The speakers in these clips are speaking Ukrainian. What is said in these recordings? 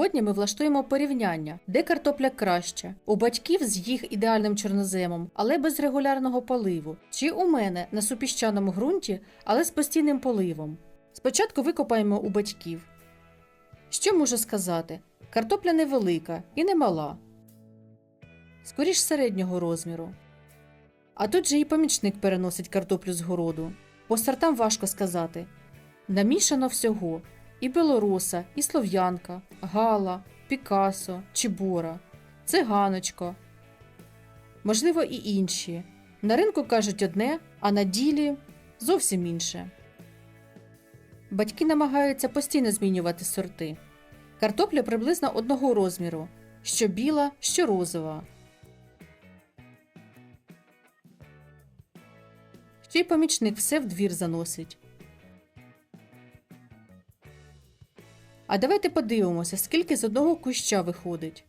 Сьогодні ми влаштуємо порівняння, де картопля краще. У батьків з їх ідеальним чорноземом, але без регулярного поливу, чи у мене на супіщаному ґрунті, але з постійним поливом. Спочатку викопаємо у батьків. Що можу сказати? Картопля невелика і не мала. Скоріш середнього розміру. А тут же і помічник переносить картоплю з городу. По сортам важко сказати. Намішано всього: і білороса, і слов'янка, гала, пікасо, чібора, циганочко. Можливо, і інші. На ринку кажуть одне, а на ділі зовсім інше. Батьки намагаються постійно змінювати сорти. Картопля приблизно одного розміру, що біла, що розова. Ще й помічник все в двір заносить. А давайте подивимося, скільки з одного куща виходить.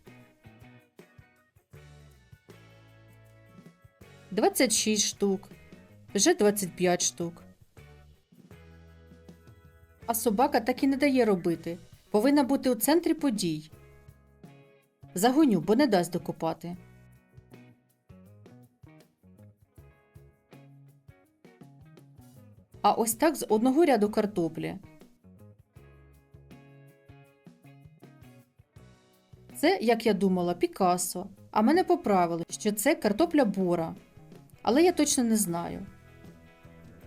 26 штук. Вже 25 штук. А собака так і не дає робити. Повинна бути у центрі подій. Загоню, бо не дасть докопати. А ось так з одного ряду картоплі. Це, як я думала, Пікассо, а мене поправили, що це картопля бора. Але я точно не знаю.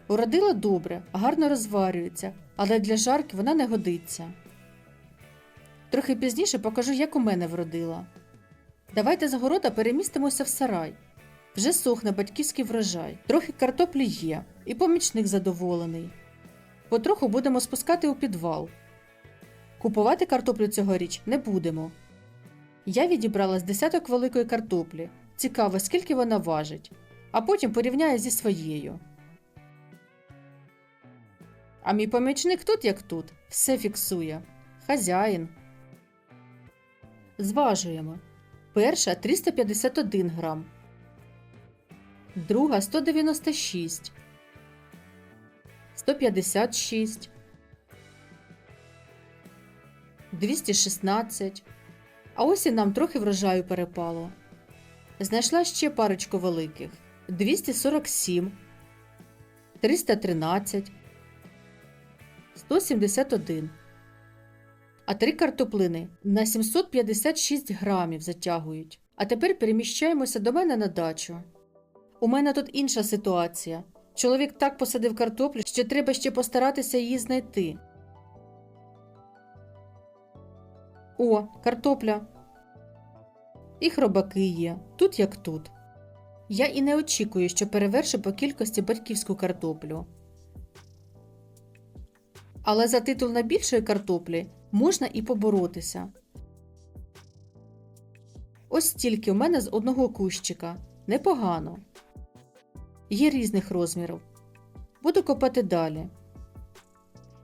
Уродила добре, гарно розварюється, але для жарки вона не годиться. Трохи пізніше покажу, як у мене вродила. Давайте з города перемістимося в сарай. Вже сохне батьківський врожай, трохи картоплі є, і помічник задоволений. Потроху будемо спускати у підвал. Купувати картоплю цьогоріч не будемо. Я відібрала з десяток великої картоплі. Цікаво, скільки вона важить, а потім порівняю зі своєю. А мій помічник тут як тут, все фіксує. Хазяїн. Зважуємо. Перша 351 грам. Друга 196. 156. 216. А ось і нам трохи врожаю перепало. Знайшла ще парочку великих: 247, 313, 171. А три картоплини на 756 грамів затягують. А тепер переміщаємося до мене на дачу. У мене тут інша ситуація. Чоловік так посадив картоплю, що треба ще постаратися її знайти. О, картопля. І хробаки є, тут як тут. Я і не очікую, що перевершу по кількості батьківську картоплю. Але за титул найбільшої картоплі можна і поборотися. Ось стільки у мене з одного кущика. Непогано. Є різних розмірів. Буду копати далі.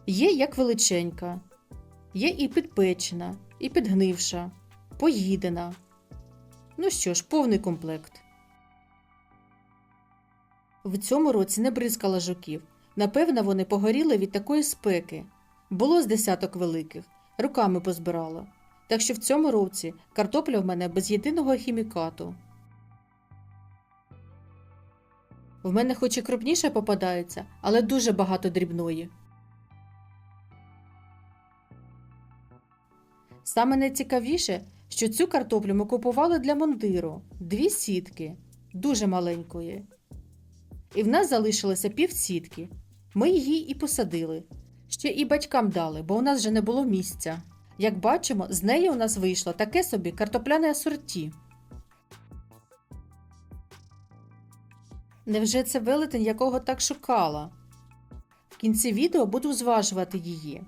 Є як величенька, є і підпечена, і підгнивша, поїдена. Ну що ж, повний комплект. В цьому році не бризкала жуків. Напевно, вони погоріли від такої спеки. Було з десяток великих, руками позбирала. Так що в цьому році картопля в мене без єдиного хімікату. В мене хоч і крупніше попадається, але дуже багато дрібної. Саме найцікавіше, що цю картоплю ми купували для мундиру дві сітки, дуже маленької. І в нас залишилося півсітки. Ми її і посадили. Ще і батькам дали, бо у нас вже не було місця. Як бачимо, з неї у нас вийшло таке собі картопляне асорті. Невже це велетень, якого так шукала? В кінці відео буду зважувати її.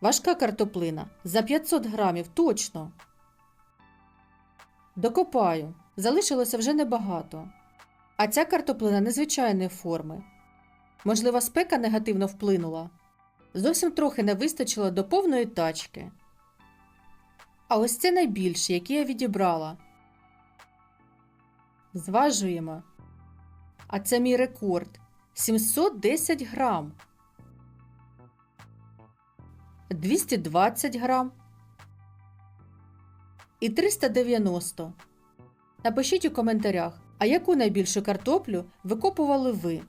Важка картоплина за 500 грамів точно. Докопаю. Залишилося вже небагато. А ця картоплина незвичайної форми. Можливо, спека негативно вплинула. Зовсім трохи не вистачило до повної тачки. А ось це найбільше, яке я відібрала. Зважуємо. А це мій рекорд 710 грам. 220 грам і 390. Напишіть у коментарях, а яку найбільшу картоплю викопували ви.